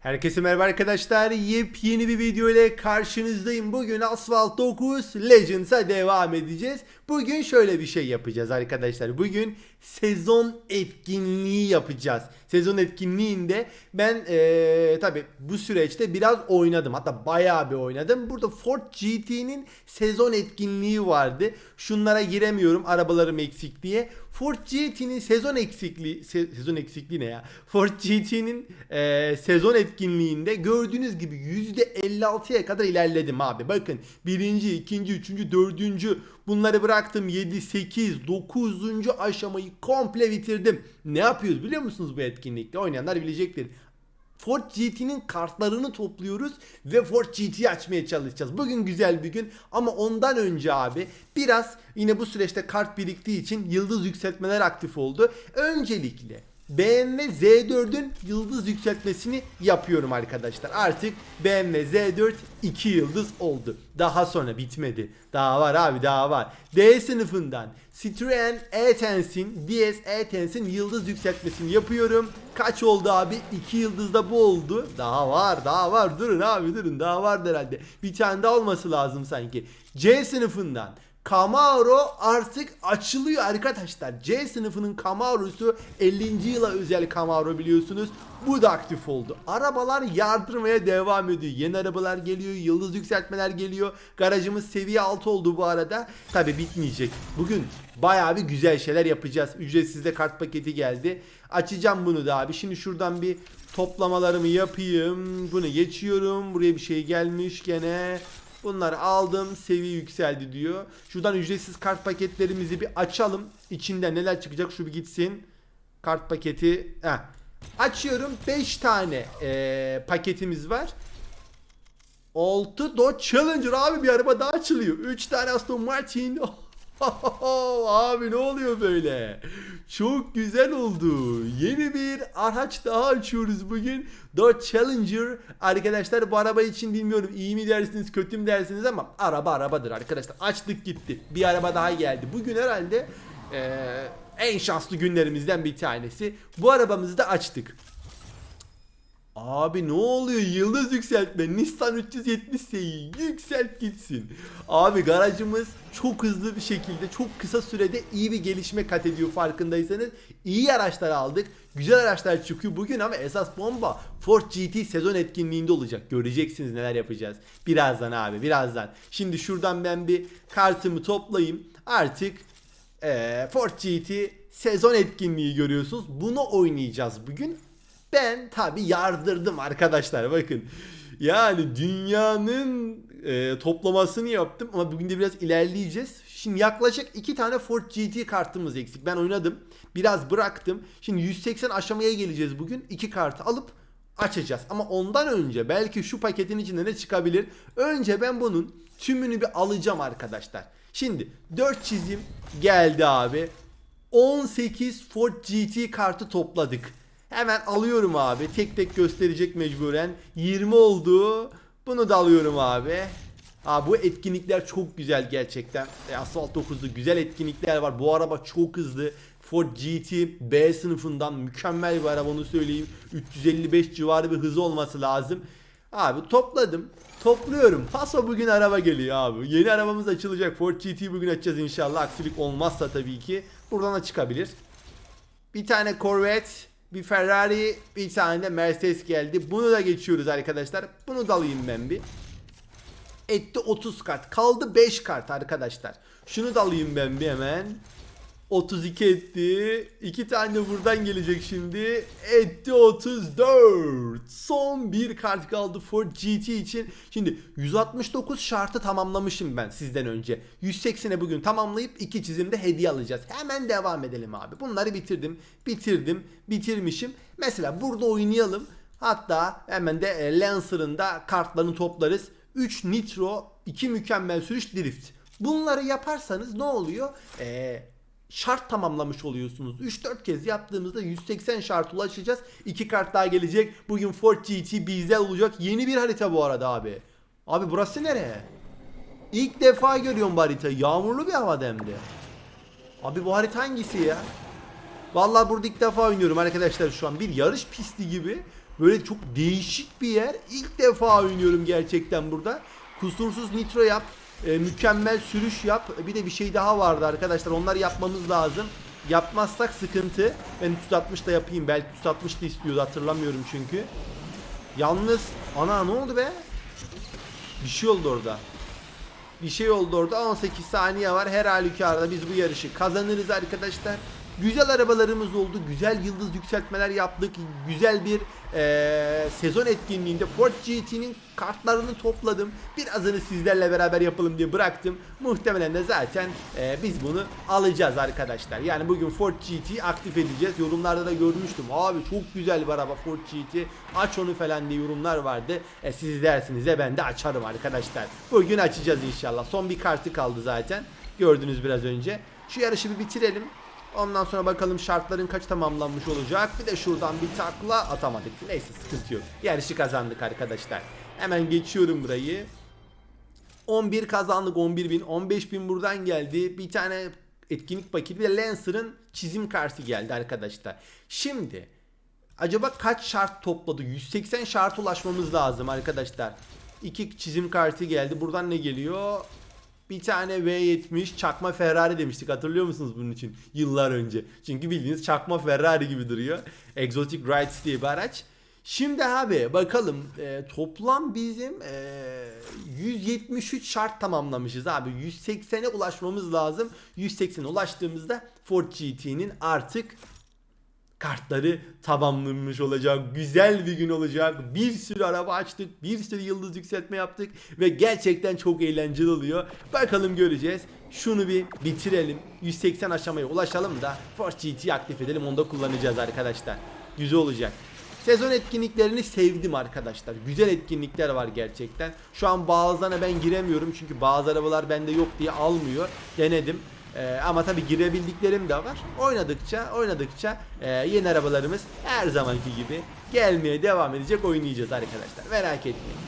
Herkese merhaba arkadaşlar. Yepyeni bir video ile karşınızdayım. Bugün Asphalt 9 Legends'a devam edeceğiz. Bugün şöyle bir şey yapacağız arkadaşlar. Bugün sezon etkinliği yapacağız. Sezon etkinliğinde ben eee tabi bu süreçte biraz oynadım. Hatta bayağı bir oynadım. Burada Ford GT'nin sezon etkinliği vardı. Şunlara giremiyorum arabalarım eksik diye. Ford GT'nin sezon eksikliği se- sezon eksikliği ne ya? Ford GT'nin eee, sezon etkinliğinde gördüğünüz gibi %56'ya kadar ilerledim abi. Bakın birinci, ikinci, üçüncü, dördüncü bunları bıraktım. 7, 8, 9. aşamayı komple bitirdim. Ne yapıyoruz biliyor musunuz bu etkinlikte? Oynayanlar bilecektir. Ford GT'nin kartlarını topluyoruz ve Ford GT'yi açmaya çalışacağız. Bugün güzel bir gün ama ondan önce abi biraz yine bu süreçte kart biriktiği için yıldız yükseltmeler aktif oldu. Öncelikle BMW Z4'ün yıldız yükseltmesini yapıyorum arkadaşlar. Artık BMW Z4 2 yıldız oldu. Daha sonra bitmedi. Daha var abi daha var. D sınıfından Citroen E-Tense'in DS E-Tense'in yıldız yükseltmesini yapıyorum. Kaç oldu abi? 2 yıldızda bu oldu. Daha var daha var. Durun abi durun daha var herhalde. Bir tane daha olması lazım sanki. C sınıfından Camaro artık açılıyor arkadaşlar. C sınıfının Camaro'su 50. yıla özel Camaro biliyorsunuz. Bu da aktif oldu. Arabalar yardırmaya devam ediyor. Yeni arabalar geliyor, yıldız yükseltmeler geliyor. Garajımız seviye 6 oldu bu arada. Tabi bitmeyecek. Bugün bayağı bir güzel şeyler yapacağız. Ücretsiz de kart paketi geldi. Açacağım bunu da abi. Şimdi şuradan bir toplamalarımı yapayım. Bunu geçiyorum. Buraya bir şey gelmiş gene. Bunları aldım seviye yükseldi diyor. Şuradan ücretsiz kart paketlerimizi bir açalım. İçinden neler çıkacak şu bir gitsin. Kart paketi. Heh. Açıyorum 5 tane eee, paketimiz var. 6 Dodge Challenger abi bir araba daha açılıyor. 3 tane Aston Martin. abi ne oluyor böyle? Çok güzel oldu. Yeni bir araç daha açıyoruz bugün. Dodge Challenger. Arkadaşlar bu araba için bilmiyorum iyi mi dersiniz kötü mü dersiniz ama araba arabadır arkadaşlar. Açtık gitti. Bir araba daha geldi. Bugün herhalde eee, en şanslı günlerimizden bir tanesi. Bu arabamızı da açtık. Abi ne oluyor? Yıldız yükseltme. Nissan 370 S'yi yükselt gitsin. Abi garajımız çok hızlı bir şekilde çok kısa sürede iyi bir gelişme kat ediyor farkındaysanız. İyi araçlar aldık. Güzel araçlar çıkıyor bugün ama esas bomba Ford GT sezon etkinliğinde olacak. Göreceksiniz neler yapacağız. Birazdan abi birazdan. Şimdi şuradan ben bir kartımı toplayayım. Artık eee, Ford GT sezon etkinliği görüyorsunuz. Bunu oynayacağız bugün. Ben tabi yardırdım arkadaşlar bakın. Yani dünyanın e, toplamasını yaptım ama bugün de biraz ilerleyeceğiz. Şimdi yaklaşık iki tane Ford GT kartımız eksik. Ben oynadım. Biraz bıraktım. Şimdi 180 aşamaya geleceğiz bugün. İki kartı alıp açacağız. Ama ondan önce belki şu paketin içinde ne çıkabilir? Önce ben bunun tümünü bir alacağım arkadaşlar. Şimdi 4 çizim geldi abi. 18 Ford GT kartı topladık. Hemen alıyorum abi. Tek tek gösterecek mecburen. 20 oldu. Bunu da alıyorum abi. Aa, bu etkinlikler çok güzel gerçekten. E, Asphalt 9'da güzel etkinlikler var. Bu araba çok hızlı. Ford GT B sınıfından mükemmel bir araba onu söyleyeyim. 355 civarı bir hızı olması lazım. Abi topladım. Topluyorum. Paso bugün araba geliyor abi. Yeni arabamız açılacak. Ford GT bugün açacağız inşallah. Aksilik olmazsa tabii ki. Buradan da çıkabilir. Bir tane Corvette, bir Ferrari, bir tane de Mercedes geldi. Bunu da geçiyoruz arkadaşlar. Bunu da alayım ben bir. Etti 30 kart. Kaldı 5 kart arkadaşlar. Şunu da alayım ben bir hemen. 32 etti. 2 tane buradan gelecek şimdi. Etti 34. Son bir kart kaldı Ford GT için. Şimdi 169 şartı tamamlamışım ben sizden önce. 180'e bugün tamamlayıp iki çizimde hediye alacağız. Hemen devam edelim abi. Bunları bitirdim. Bitirdim. Bitirmişim. Mesela burada oynayalım. Hatta hemen de e, Lancer'ın da kartlarını toplarız. 3 nitro, 2 mükemmel sürüş drift. Bunları yaparsanız ne oluyor? Eee şart tamamlamış oluyorsunuz. 3-4 kez yaptığımızda 180 şart ulaşacağız. 2 kart daha gelecek. Bugün Ford GT bizde olacak. Yeni bir harita bu arada abi. Abi burası nereye? İlk defa görüyorum bu haritayı. Yağmurlu bir havada hem de. Abi bu harita hangisi ya? Vallahi burada ilk defa oynuyorum arkadaşlar şu an. Bir yarış pisti gibi. Böyle çok değişik bir yer. İlk defa oynuyorum gerçekten burada. Kusursuz nitro yap. E, mükemmel sürüş yap. Bir de bir şey daha vardı arkadaşlar. Onları yapmamız lazım. Yapmazsak sıkıntı. Ben 360 da yapayım. Belki 360 da istiyordu hatırlamıyorum çünkü. Yalnız ana ne oldu be? Bir şey oldu orada. Bir şey oldu orada. 18 saniye var. Her halükarda biz bu yarışı kazanırız arkadaşlar. Güzel arabalarımız oldu. Güzel yıldız yükseltmeler yaptık. Güzel bir eee, sezon etkinliğinde Ford GT'nin kartlarını topladım. Birazını sizlerle beraber yapalım diye bıraktım. Muhtemelen de zaten eee, biz bunu alacağız arkadaşlar. Yani bugün Ford GT aktif edeceğiz. Yorumlarda da görmüştüm. Abi çok güzel bir araba Ford GT. Aç onu falan diye yorumlar vardı. E, siz dersiniz de ben de açarım arkadaşlar. Bugün açacağız inşallah. Son bir kartı kaldı zaten. Gördünüz biraz önce. Şu yarışı bir bitirelim. Ondan sonra bakalım şartların kaç tamamlanmış olacak. Bir de şuradan bir takla atamadık. Neyse sıkıntı yok. Yarışı kazandık arkadaşlar. Hemen geçiyorum burayı. 11 kazandık 11 bin 15 bin buradan geldi bir tane etkinlik paketi de Lancer'ın çizim kartı geldi arkadaşlar şimdi acaba kaç şart topladı 180 şart ulaşmamız lazım arkadaşlar İki çizim kartı geldi buradan ne geliyor bir tane V70 çakma Ferrari demiştik hatırlıyor musunuz bunun için? Yıllar önce. Çünkü bildiğiniz çakma Ferrari gibi duruyor. Exotic Rides diye bir araç. Şimdi abi bakalım e, toplam bizim e, 173 şart tamamlamışız abi. 180'e ulaşmamız lazım. 180'e ulaştığımızda Ford GT'nin artık kartları tamamlanmış olacak. Güzel bir gün olacak. Bir sürü araba açtık. Bir sürü yıldız yükseltme yaptık. Ve gerçekten çok eğlenceli oluyor. Bakalım göreceğiz. Şunu bir bitirelim. 180 aşamaya ulaşalım da Ford GT'yi aktif edelim. Onu da kullanacağız arkadaşlar. Güzel olacak. Sezon etkinliklerini sevdim arkadaşlar. Güzel etkinlikler var gerçekten. Şu an bazılarına ben giremiyorum çünkü bazı arabalar bende yok diye almıyor. Denedim. Ee, ama tabi girebildiklerim de var. Oynadıkça oynadıkça e, yeni arabalarımız her zamanki gibi gelmeye devam edecek oynayacağız arkadaşlar. Merak etmeyin.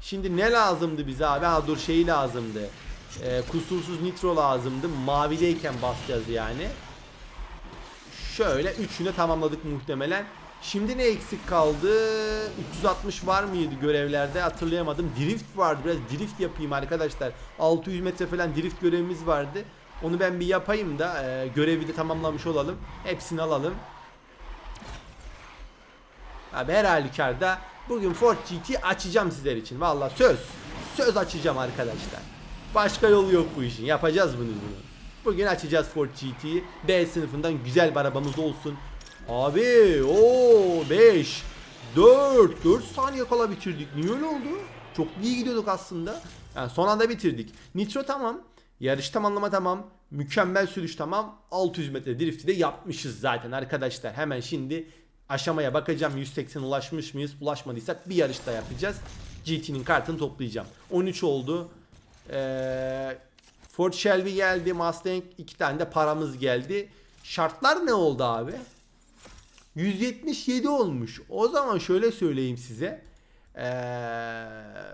Şimdi ne lazımdı bize abi? Ha dur şeyi lazımdı. Ee, kusursuz nitro lazımdı. Mavideyken basacağız yani. Şöyle üçünü tamamladık muhtemelen. Şimdi ne eksik kaldı? 360 var mıydı görevlerde hatırlayamadım. Drift vardı biraz drift yapayım arkadaşlar. 600 metre falan drift görevimiz vardı. Onu ben bir yapayım da e, görevi de tamamlamış olalım. Hepsini alalım. Abi her halükarda bugün Ford GT açacağım sizler için. Valla söz. Söz açacağım arkadaşlar. Başka yolu yok bu işin. Yapacağız bunu bunu. Bugün açacağız Ford GT'yi. B sınıfından güzel bir arabamız olsun. Abi o 5 4 4 saniye kala bitirdik. Niye öyle oldu? Çok iyi gidiyorduk aslında. Yani son anda bitirdik. Nitro tamam. Yarış tamamlama tamam. Mükemmel sürüş tamam. 600 metre drifti de yapmışız zaten arkadaşlar. Hemen şimdi aşamaya bakacağım. 180 ulaşmış mıyız? Ulaşmadıysak bir yarış da yapacağız. GT'nin kartını toplayacağım. 13 oldu. Ee, Ford Shelby geldi. Mustang iki tane de paramız geldi. Şartlar ne oldu abi? 177 olmuş. O zaman şöyle söyleyeyim size. Ee,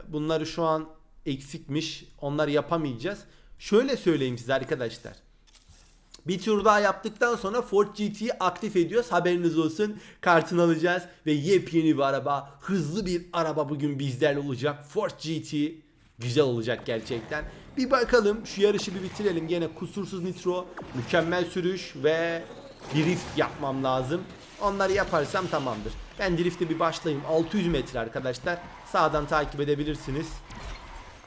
bunları şu an eksikmiş. Onları yapamayacağız. Şöyle söyleyeyim size arkadaşlar. Bir tur daha yaptıktan sonra Ford GT'yi aktif ediyoruz. Haberiniz olsun. Kartını alacağız ve yepyeni bir araba, hızlı bir araba bugün bizlerle olacak. Ford GT güzel olacak gerçekten. Bir bakalım şu yarışı bir bitirelim. Gene kusursuz nitro, mükemmel sürüş ve drift yapmam lazım. Onları yaparsam tamamdır. Ben drift'e bir başlayayım. 600 metre arkadaşlar. Sağdan takip edebilirsiniz.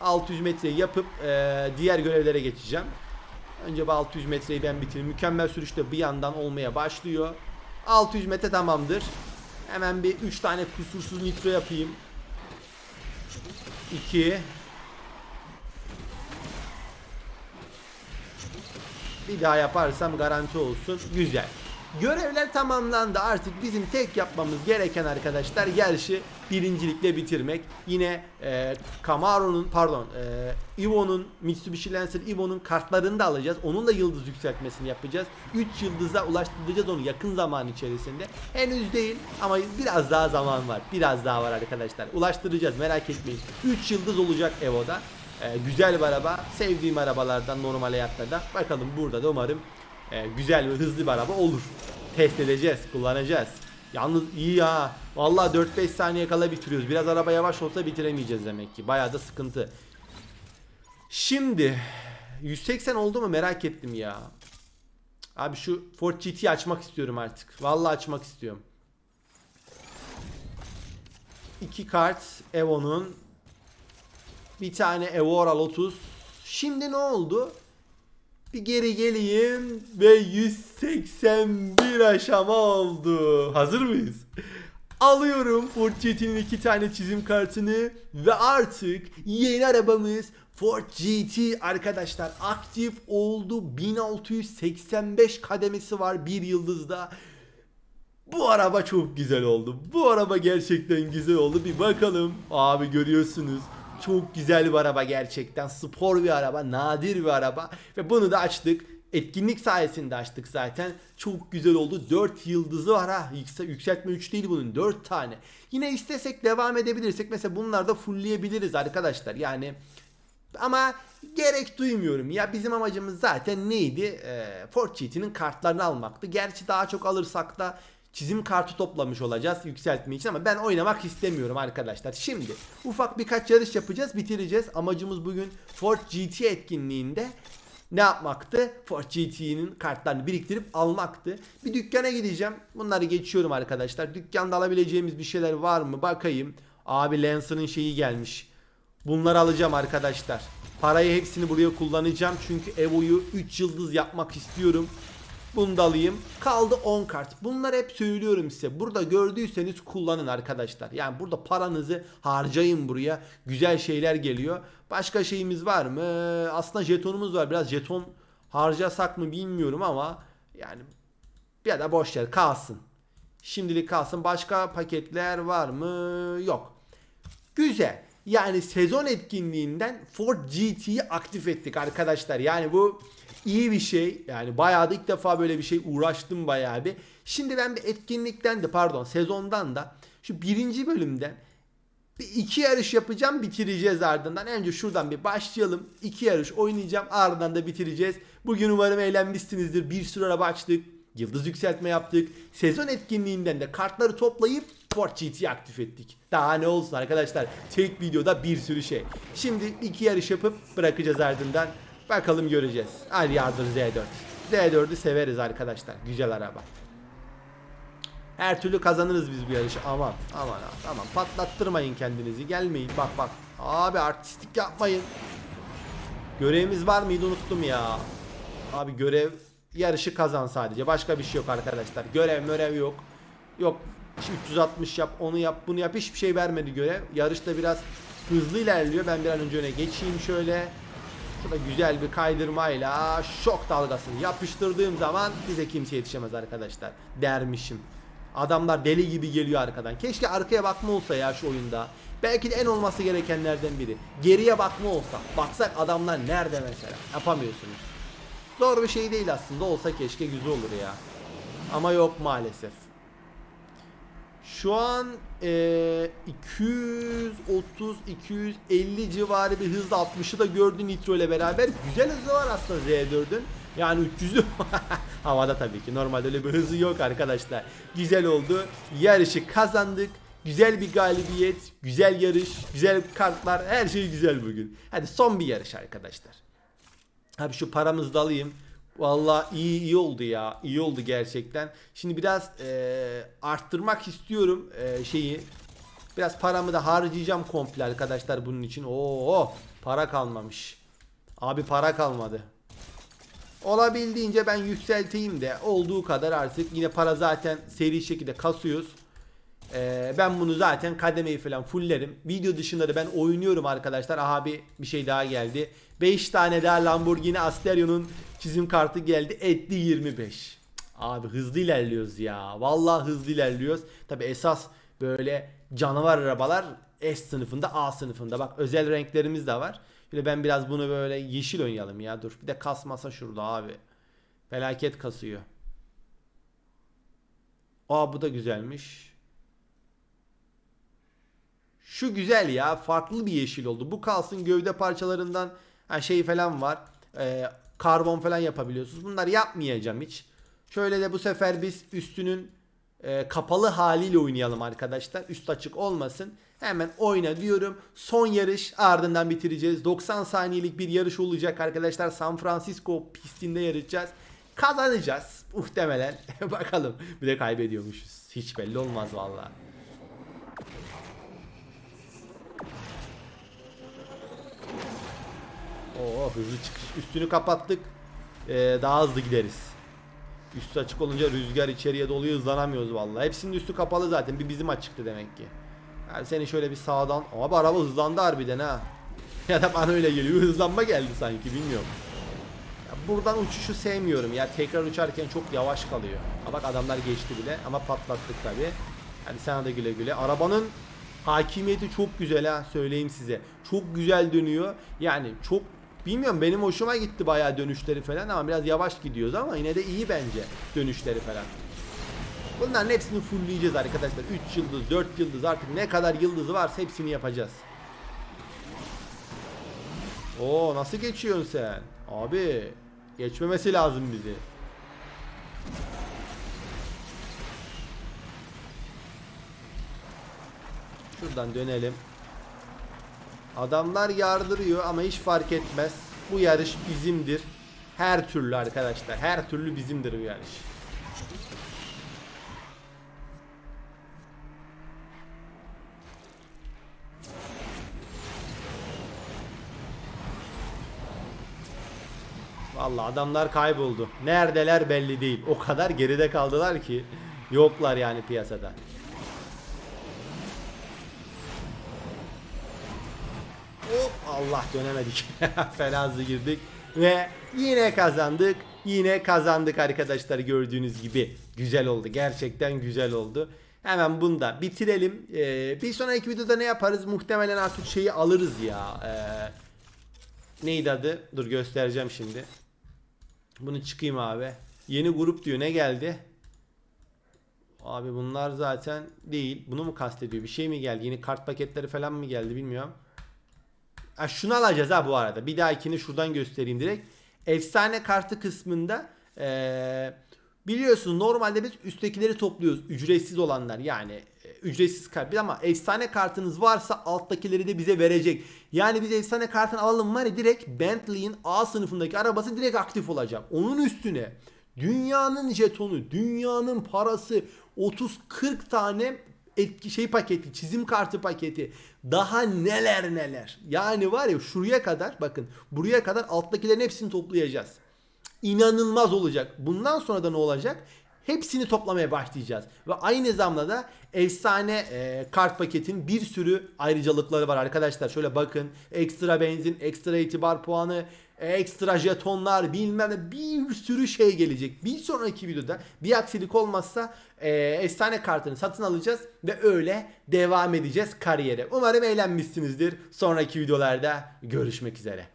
600 metreyi yapıp eee, diğer görevlere geçeceğim. Önce bu 600 metreyi ben bitireyim. Mükemmel sürüşte bir yandan olmaya başlıyor. 600 metre tamamdır. Hemen bir 3 tane kusursuz nitro yapayım. 2 Bir daha yaparsam garanti olsun. Güzel. Görevler tamamlandı. Artık bizim tek yapmamız gereken arkadaşlar yarışı birincilikle bitirmek. Yine e, Camaro'nun pardon e, Evo'nun Mitsubishi Lancer Evo'nun kartlarını da alacağız. Onun da yıldız yükseltmesini yapacağız. 3 yıldıza ulaştıracağız onu yakın zaman içerisinde. Henüz değil ama biraz daha zaman var. Biraz daha var arkadaşlar. Ulaştıracağız merak etmeyin. 3 yıldız olacak Evo'da. E, güzel bir araba. Sevdiğim arabalardan normal hayatta. Bakalım burada da umarım e, güzel ve hızlı bir araba olur. Test edeceğiz, kullanacağız. Yalnız iyi ya. Vallahi 4-5 saniye kala bitiriyoruz. Biraz araba yavaş olsa bitiremeyeceğiz demek ki. Bayağı da sıkıntı. Şimdi 180 oldu mu merak ettim ya. Abi şu Ford GT'yi açmak istiyorum artık. Vallahi açmak istiyorum. İki kart Evo'nun. Bir tane Evora Lotus. Şimdi ne oldu? Bir geri geleyim ve 181 aşama oldu. Hazır mıyız? Alıyorum Ford GT'nin iki tane çizim kartını ve artık yeni arabamız Ford GT arkadaşlar aktif oldu. 1685 kademesi var bir yıldızda. Bu araba çok güzel oldu. Bu araba gerçekten güzel oldu. Bir bakalım. Abi görüyorsunuz. Çok güzel bir araba gerçekten. Spor bir araba, nadir bir araba. Ve bunu da açtık. Etkinlik sayesinde açtık zaten. Çok güzel oldu. 4 yıldızı var ha. Yüksel- Yükseltme 3 değil bunun. 4 tane. Yine istesek devam edebilirsek mesela bunları da fullleyebiliriz arkadaşlar. Yani ama gerek duymuyorum. Ya bizim amacımız zaten neydi? Ee, Ford GT'nin kartlarını almaktı. Gerçi daha çok alırsak da çizim kartı toplamış olacağız yükseltme için ama ben oynamak istemiyorum arkadaşlar. Şimdi ufak birkaç yarış yapacağız, bitireceğiz. Amacımız bugün Ford GT etkinliğinde ne yapmaktı? Ford GT'nin kartlarını biriktirip almaktı. Bir dükkana gideceğim. Bunları geçiyorum arkadaşlar. Dükkanda alabileceğimiz bir şeyler var mı? Bakayım. Abi Lancer'ın şeyi gelmiş. Bunları alacağım arkadaşlar. Parayı hepsini buraya kullanacağım. Çünkü Evo'yu 3 yıldız yapmak istiyorum. Bunu da alayım. Kaldı 10 kart. Bunları hep söylüyorum size. Burada gördüyseniz kullanın arkadaşlar. Yani burada paranızı harcayın buraya. Güzel şeyler geliyor. Başka şeyimiz var mı? Aslında jetonumuz var. Biraz jeton harcasak mı bilmiyorum ama yani ya da boş yer kalsın. Şimdilik kalsın. Başka paketler var mı? Yok. Güzel. Yani sezon etkinliğinden Ford GT'yi aktif ettik arkadaşlar. Yani bu iyi bir şey. Yani bayağı da ilk defa böyle bir şey uğraştım bayağı bir. Şimdi ben bir etkinlikten de pardon sezondan da şu birinci bölümden bir iki yarış yapacağım bitireceğiz ardından. Önce şuradan bir başlayalım. İki yarış oynayacağım ardından da bitireceğiz. Bugün umarım eğlenmişsinizdir. Bir sürü araba açtık. Yıldız yükseltme yaptık. Sezon etkinliğinden de kartları toplayıp Ford GT'yi aktif ettik. Daha ne olsun arkadaşlar. Tek videoda bir sürü şey. Şimdi iki yarış yapıp bırakacağız ardından. Bakalım göreceğiz. Hadi yardır Z4. Z4'ü severiz arkadaşlar. Güzel araba. Her türlü kazanırız biz bu yarışı. Aman aman aman patlattırmayın kendinizi. Gelmeyin bak bak. Abi artistik yapmayın. Görevimiz var mıydı unuttum ya. Abi görev yarışı kazan sadece. Başka bir şey yok arkadaşlar. Görev mörev yok. Yok 360 yap onu yap bunu yap hiçbir şey vermedi görev. Yarışta biraz hızlı ilerliyor. Ben bir an önce öne geçeyim şöyle. Şurada güzel bir kaydırmayla şok dalgasını yapıştırdığım zaman bize kimse yetişemez arkadaşlar. Dermişim. Adamlar deli gibi geliyor arkadan. Keşke arkaya bakma olsa ya şu oyunda. Belki de en olması gerekenlerden biri. Geriye bakma olsa. Baksak adamlar nerede mesela. Yapamıyorsunuz. Zor bir şey değil aslında. Olsa keşke güzel olur ya. Ama yok maalesef. Şu an eee 230-250 civarı bir hızla 60'ı da gördü Nitro ile beraber. Güzel hızı var aslında Z4'ün. Yani 300'ü havada tabii ki. Normalde öyle bir hızı yok arkadaşlar. Güzel oldu. Yarışı kazandık. Güzel bir galibiyet, güzel yarış, güzel kartlar, her şey güzel bugün. Hadi son bir yarış arkadaşlar. Abi şu paramızı da alayım. Vallahi iyi iyi oldu ya. İyi oldu gerçekten. Şimdi biraz eee, arttırmak istiyorum eee, şeyi. Biraz paramı da harcayacağım komple arkadaşlar bunun için. Oo para kalmamış. Abi para kalmadı. Olabildiğince ben yükselteyim de olduğu kadar artık yine para zaten seri şekilde kasıyoruz. Ee, ben bunu zaten kademeyi falan fulllerim. Video dışında da ben oynuyorum arkadaşlar. Aha bir, bir şey daha geldi. 5 tane daha Lamborghini Asterio'nun çizim kartı geldi. Etti 25. Abi hızlı ilerliyoruz ya. Vallahi hızlı ilerliyoruz. Tabi esas böyle canavar arabalar S sınıfında A sınıfında. Bak özel renklerimiz de var. Şöyle ben biraz bunu böyle yeşil oynayalım ya. Dur bir de kasmasa şurada abi. Felaket kasıyor. Aa bu da güzelmiş. Şu güzel ya. Farklı bir yeşil oldu. Bu kalsın gövde parçalarından ha şey falan var. Ee, karbon falan yapabiliyorsunuz. Bunları yapmayacağım hiç. Şöyle de bu sefer biz üstünün e, kapalı haliyle oynayalım arkadaşlar. Üst açık olmasın. Hemen oyna diyorum. Son yarış ardından bitireceğiz. 90 saniyelik bir yarış olacak arkadaşlar. San Francisco pistinde yarışacağız. Kazanacağız muhtemelen. Bakalım. Bir de kaybediyormuşuz. Hiç belli olmaz vallahi. Oo hızlı çıkış. Üstünü kapattık. Ee, daha hızlı gideriz. Üstü açık olunca rüzgar içeriye doluyor hızlanamıyoruz vallahi. Hepsinin üstü kapalı zaten. Bir bizim açıktı demek ki. Yani seni şöyle bir sağdan... Abi araba hızlandı harbiden ha. Ya da bana öyle geliyor. Hızlanma geldi sanki bilmiyorum. Ya buradan uçuşu sevmiyorum ya. Tekrar uçarken çok yavaş kalıyor. Ha bak adamlar geçti bile ama patlattık tabi. Hadi sana da güle güle. Arabanın hakimiyeti çok güzel ha söyleyeyim size. Çok güzel dönüyor. Yani çok bilmiyorum benim hoşuma gitti bayağı dönüşleri falan ama biraz yavaş gidiyoruz ama yine de iyi bence dönüşleri falan. Bunların hepsini fullleyeceğiz arkadaşlar. 3 yıldız, 4 yıldız artık ne kadar yıldızı varsa hepsini yapacağız. Oo nasıl geçiyorsun sen? Abi geçmemesi lazım bizi. Şuradan dönelim. Adamlar yardırıyor ama hiç fark etmez. Bu yarış bizimdir. Her türlü arkadaşlar. Her türlü bizimdir bu yarış. Vallahi adamlar kayboldu. Neredeler belli değil. O kadar geride kaldılar ki yoklar yani piyasada. Allah dönemedik. Fena girdik ve yine kazandık. Yine kazandık arkadaşlar gördüğünüz gibi. Güzel oldu. Gerçekten güzel oldu. Hemen bunu da bitirelim. Ee, bir sonraki videoda ne yaparız? Muhtemelen artık şeyi alırız ya. Ee, neydi adı? Dur göstereceğim şimdi. Bunu çıkayım abi. Yeni grup diyor. Ne geldi? Abi bunlar zaten değil. Bunu mu kastediyor? Bir şey mi geldi? Yeni kart paketleri falan mı geldi bilmiyorum. Ha, şunu alacağız ha bu arada. Bir dahakini şuradan göstereyim direkt. Efsane kartı kısmında ee, biliyorsunuz normalde biz üsttekileri topluyoruz. Ücretsiz olanlar yani ücretsiz kart. Ama efsane kartınız varsa alttakileri de bize verecek. Yani biz efsane kartını alalım var ya direkt Bentley'in A sınıfındaki arabası direkt aktif olacak. Onun üstüne dünyanın jetonu, dünyanın parası 30-40 tane etki şey paketi, çizim kartı paketi, daha neler neler. Yani var ya şuraya kadar bakın buraya kadar alttakilerin hepsini toplayacağız. İnanılmaz olacak. Bundan sonra da ne olacak? Hepsini toplamaya başlayacağız. Ve aynı zamanda da efsane e, kart paketin bir sürü ayrıcalıkları var arkadaşlar. Şöyle bakın. Ekstra benzin, ekstra itibar puanı, ekstra jetonlar bilmem ne bir sürü şey gelecek. Bir sonraki videoda bir aksilik olmazsa e, efsane kartını satın alacağız ve öyle devam edeceğiz kariyere. Umarım eğlenmişsinizdir. Sonraki videolarda görüşmek üzere.